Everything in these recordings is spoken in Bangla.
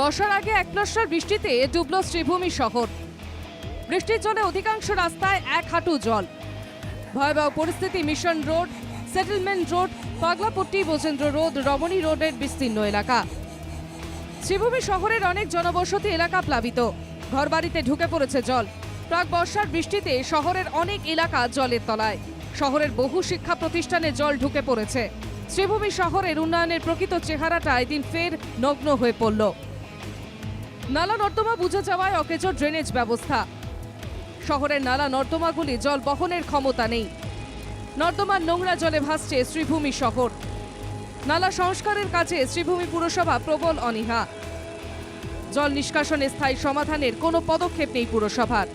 বর্ষার আগে একনশ্বর বৃষ্টিতে ডুবল শ্রীভূমি শহর। বৃষ্টির জলে অধিকাংশ রাস্তায় এক হাঁটু জল। ভয়াবহ পরিস্থিতি mission road, settlement road, Pagalapatti, Bojendra road, Ramani রোডের বিস্তীর্ণ এলাকা। শ্রীভূমি শহরের অনেক জনবসতি এলাকা প্লাবিত। ঘরবাড়িতে ঢুকে পড়েছে জল। প্রাক বর্ষার বৃষ্টিতে শহরের অনেক এলাকা জলের তলায়। শহরের বহু শিক্ষা প্রতিষ্ঠানে জল ঢুকে পড়েছে। শ্রীভূমি শহরের উন্নয়নের প্রকৃত চেহারাটা এদিন ফের নগ্ন হয়ে পড়ল। নালা নর্দমা বুঝে যাওয়ায় অকেজ ড্রেনেজ ব্যবস্থা। শহরের নালা নর্দমাগুলি জল বহনের ক্ষমতা নেই। নর্দমার নোংরা জলে ভাসছে শ্রীভূমি শহর। নালা সংস্কারের কাছে শ্রীভূমি পুরসভা প্রবল অনীহা। জল নিষ্কাশনে স্থায়ী সমাধানের কোনো পদক্ষেপ নেই পুরসভার।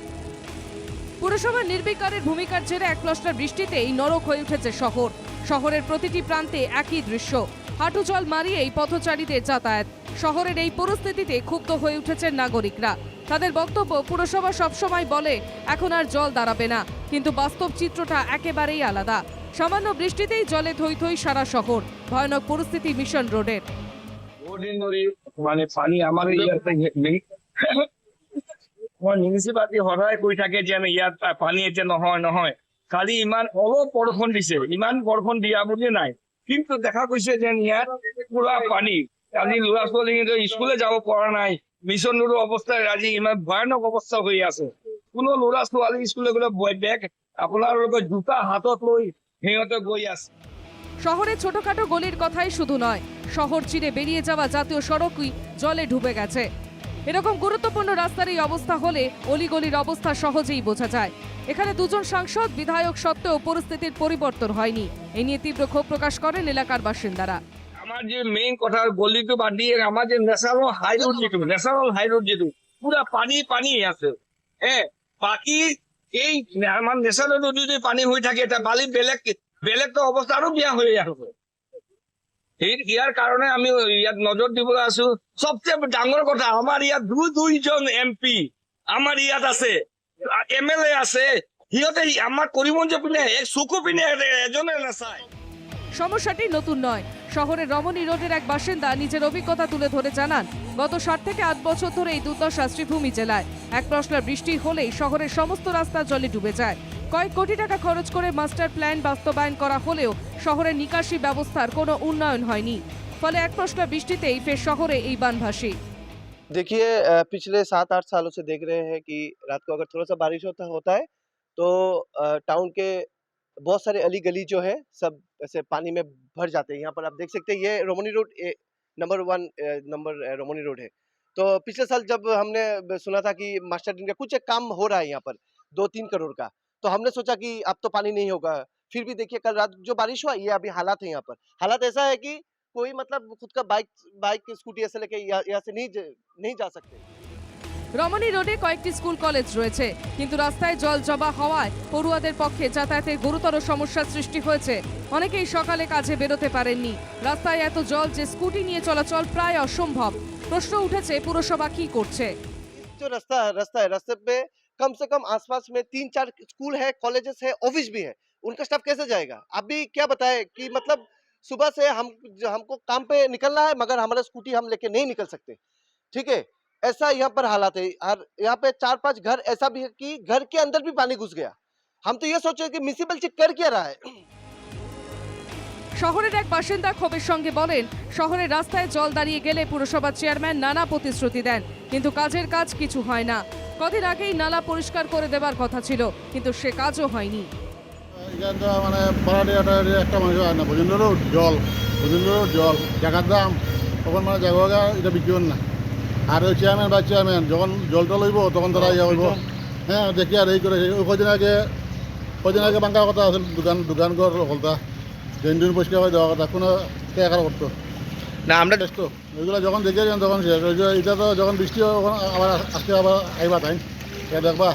পুরসভার নির্বিকারের ভূমিকার জেরে একলষ্টার বৃষ্টিতেই নরক হয়ে উঠেছে শহর। শহরের প্রতিটি প্রান্তে একই দৃশ্য। হাঁটু জল মারিয়েই পথচারীদের যাতায়াত। শহরের এই পরিস্থিতিতে ক্ষুব্ধ হয়ে উঠেছেন নাগরিকরা। তাদের বক্তব্য পুরসভা সবসময় বলে, এখন আর জল দাঁড়াবে না। কিন্তু বাস্তব চিত্রটা একেবারেই আলাদা। সামান্য বৃষ্টিতেই জলে থই থই সারা শহর। ভয়ানক পরিস্থিতি মিশন রোডের। মানে পানী মই মিউনিচিপালিটি সদায় কৈ থাকে যে ইয়াত পানী এতিয়া নহয় নহয়। কালি ইমান অলপ বৰষুণ দিছে। ইমান বৰষুণ দিয়া বুলি নাই। কিন্তু দেখা গৈছে যেন ইয়াত পুৰা পানী। ল'ৰা ছোৱালী স্কুলে যাব পৰা নাই। মিছন ৰোডৰ অৱস্থা আজি ইমান ভয়ানক অৱস্থা হৈ আছে। কোনো ল'ৰা ছোৱালী স্কুলে গ'লে বেগ আপোনালোকে জোতা হাতত লৈ সিহঁতে গৈ আছে। শহরের ছোটখাটো গলির কথাই শুধু নয়, শহর চিরে বেরিয়ে যাওয়া জাতীয় সড়কই জলে ডুবে গেছে। এরকম গুরুত্বপূর্ণ রাস্তার এই অবস্থা হলে অলিগলির অবস্থা সহজেই বোঝা যায়। এখানে দুজন সাংসদ, বিধায়ক সত্ত্বেও পরিস্থিতির পরিবর্তন হয়নি। এ নিয়ে তীব্র ক্ষোভ প্রকাশ করেন এলাকার বাসিন্দারা। আমাৰ যে মেইন কথা, গলিটো বাদ দি আমাৰ যে নেচাৰেল হাই ৰোড যিটো নেচাৰেল হাই ৰোড যিটো, পুৰা পানী পানী আছে। এ বাকী এই আমাৰ নেচাৰেল ৰোড যদি পানী হৈ থাকে এতিয়া বালি বেলেগ বেলেগতো অৱস্থা আৰু বেয়া হৈ আহিব সেই, ইয়াৰ কাৰণে আমি ইয়াত নজৰ দিবলৈ আছো। চবচে ডাঙৰ কথা, আমাৰ ইয়াত দুই, দুইজন এম পি আমাৰ ইয়াত আছে এম এল এ আছে। সিহঁতে আমাৰ কৰিমগঞ্জ পিনে চকু পিনে এজনে নাচায়। সমস্যাটি নতুন নয়। শহরের রমণী রোডের এক বাসিন্দা নিজের অভিজ্ঞতা তুলে ধরে জানান গত ষাট থেকে আট বছর ধরে এই দুর্দশা শ্রীভূমি জেলায় এক প্রশ্নের বৃষ্টি হলেই শহরের সমস্ত রাস্তা জলে ডুবে যায় কয়েক কোটি টাকা খরচ করে মাস্টার প্ল্যান বাস্তবায়ন করা হলেও শহরের নিকাশি ব্যবস্থার কোনো উন্নয়ন হয়নি ফলে এক প্রশ্ন বৃষ্টিতেই ফের শহরে এই বানভাসী देखिए अ, पिछले सात आठ सालों से देख रहे हैं कि रात को अगर थोड़ा सा बारिश होता होता है तो अ, टाउन के बहुत सारे अली गली जो है, सब ऐसे पानी में भर जाते हैं। यहाँ पर आप देख सकते हैं, ये Romani road number one number Romani road है। तो पिछले साल जब हमने सुना था कि मास्टर दिन का कुछ एक काम हो रहा है यहाँ पर दो तीन करोड़ का तो हमने सोचा कि अब तो पानी नहीं होगा। फिर भी देखिए, कल रात जो बारिश हुआ, ये अभी हालात है यहाँ पर। हालात ऐसा है कि कोई मतलब खुद का बाइक बाइक, स्कूटी ऐसे लेके यहाँ से नहीं नहीं जा सकते। রমণী রোডে কয়েকটি স্কুল কলেজ রয়েছে কিন্তু রাস্তায় জল জমা হওয়ায় পড়ুয়াদের পক্ষে যাতায়াতের গুরুতর সমস্যার সৃষ্টি হয়েছে অনেকেই সকালে কাজে বেরোতে পারেননি রাস্তায় এত জল যে স্কুটি নিয়ে চলাচল প্রায় অসম্ভব প্রশ্ন উঠেছে পুরসভা কি করছে जो रास्ता रास्ता है रास्ते पे कम से कम आसपास में तीन चार स्कूल है कॉलेजेस है ऑफिस भी है उनका स्टाफ कैसे जाएगा आप भी क्या बताए कि मतलब सुबह से हम जो हमको काम पे निकलना है मगर हमारा स्कूटी हम लेके नहीं निकल सकते ठीक है ऐसा यहाँ पर हालात है और यहाँ पे चार पांच घर ऐसा भी है कि घर के अंदर भी पानी घुस गया हम तो ये सोचे कि म्यूनिसिपल कर क्या रहा है শহরের এক বাসিন্দা ক্ষোভের সঙ্গে বলেন শহরের রাস্তায় জল দাঁড়িয়ে গেলে পুরসভার চেয়ারম্যান নানা প্রতিশ্রুতি দেন কিন্তু কাজের কাজ কিছু হয় না কদিন আগেই নালা পরিষ্কার করে দেবার কথা ছিল কিন্তু সে কাজও হয়নি এখানটা মানে ভাড়াটিয়াটা একটা মানুষ হয় না ভোজনেরও জল ভোজনেরও জল টাকার দাম তখন মানে জায়গা এটা বিক্রি করেন না আর ওই চেয়ারম্যান বা চেয়ারম্যান যখন জলটা লইব তখন তারা ইয়ে হইব। হ্যাঁ দেখি আর এই করে ওই কদিন আগে কদিন আগে বাঙ্কার কথা আছে দোকান দোকান ঘর হলতা ড্রেন ড্রেন পরিষ্কার করে দেওয়ার কথা কোনো টাকার করতো? না আমরা টেস্ট ওইগুলো যখন দেখে যান তখন শেষ। এটা তো যখন বৃষ্টি তখন আবার আজকে আবার আইবা তাই দেখবা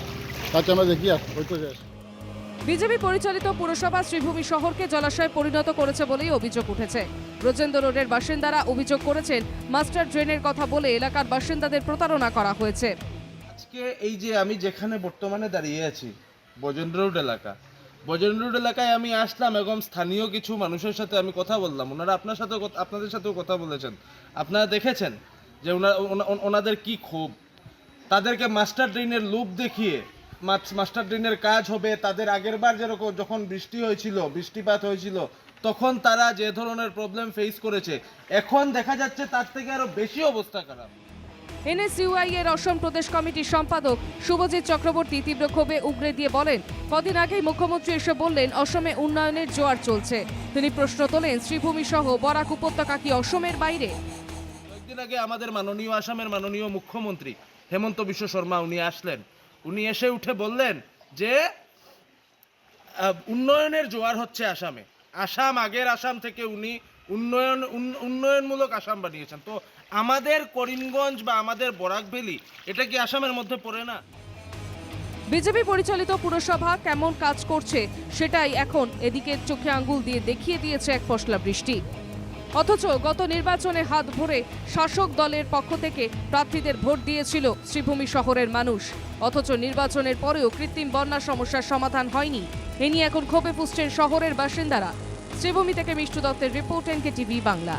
তার আমরা দেখি আর ওই তো শেষ। বিজেপি পরিচালিত পুরসভা শ্রীভূমি শহরকে জলাশয়ে পরিণত করেছে বলেই অভিযোগ উঠেছে। ব্রজেন্দ্র রোডের বাসিন্দারা অভিযোগ করেছেন, মাস্টার ড্রেনের কথা বলে এলাকার বাসিন্দাদের প্রতারণা করা হয়েছে। আজকে এই যে আমি যেখানে বর্তমানে দাঁড়িয়ে আছি বজেন্দ্র রোড এলাকা বজেন্দ্র রোড এলাকায় আমি আসলাম এবং স্থানীয় কিছু মানুষের সাথে আমি কথা বললাম। ওনারা আপনার সাথে আপনাদের সাথেও কথা বলেছেন। আপনারা দেখেছেন যে ওনা- ওনা- ওনা- ওনাদের কি ক্ষোভ? তাদেরকে মাস্টার ড্রেনের লুপ দেখিয়ে মাস্টার ড্রেনের কাজ হবে তাদের আগেরবার যেরকম যখন বৃষ্টি হয়েছিল বৃষ্টিপাত হয়েছিল তখন তারা যে ধরনের প্রবলেম ফেস করেছে। এখন দেখা যাচ্ছে তার থেকে আরও বেশি অবস্থা খারাপ। এনএসইউআই এর অসম প্রদেশ কমিটির সম্পাদক শুভজিৎ চক্রবর্তী তীব্র ক্ষোভে উগরে দিয়ে বলেন কদিন আগেই মুখ্যমন্ত্রী এসে বললেন অসমে উন্নয়নের জোয়ার চলছে। তিনি প্রশ্ন তোলেন শ্রীভূমি সহ বরাক উপত্যকা কি অসমের বাইরে? কয়েকদিন আগে আমাদের মাননীয় আসামের মাননীয় মুখ্যমন্ত্রী হেমন্ত বিশ্ব শর্মা উনি আসলেন। উনি এসে উঠে বললেন যে উন্নয়নের জোয়ার হচ্ছে আসামে। আসাম আগের আসাম থেকে উনি উন্নয়ন উন্নয়নমূলক আসাম বানিয়েছেন। তো আমাদের করিমগঞ্জ বা আমাদের বরাক ভ্যালি, এটা কি আসামের মধ্যে পড়ে না? বিজেপি পরিচালিত পুরসভা কেমন কাজ করছে, সেটাই এখন এদিকে চোখে আঙ্গুল দিয়ে দেখিয়ে দিয়েছে এক ফসলা বৃষ্টি। অথচ গত নির্বাচনে হাত ভরে শাসক দলের পক্ষ থেকে প্রার্থীদের ভোট দিয়েছিল শ্রীভূমি শহরের মানুষ। অথচ নির্বাচনের পরেও কৃত্রিম বন্যা সমস্যার সমাধান হয়নি। এ নিয়ে এখন ক্ষোভে ফুসছেন শহরের বাসিন্দারা। শ্রীভূমি থেকে মিষ্টু দত্তের রিপোর্ট এনকে টিভি বাংলা।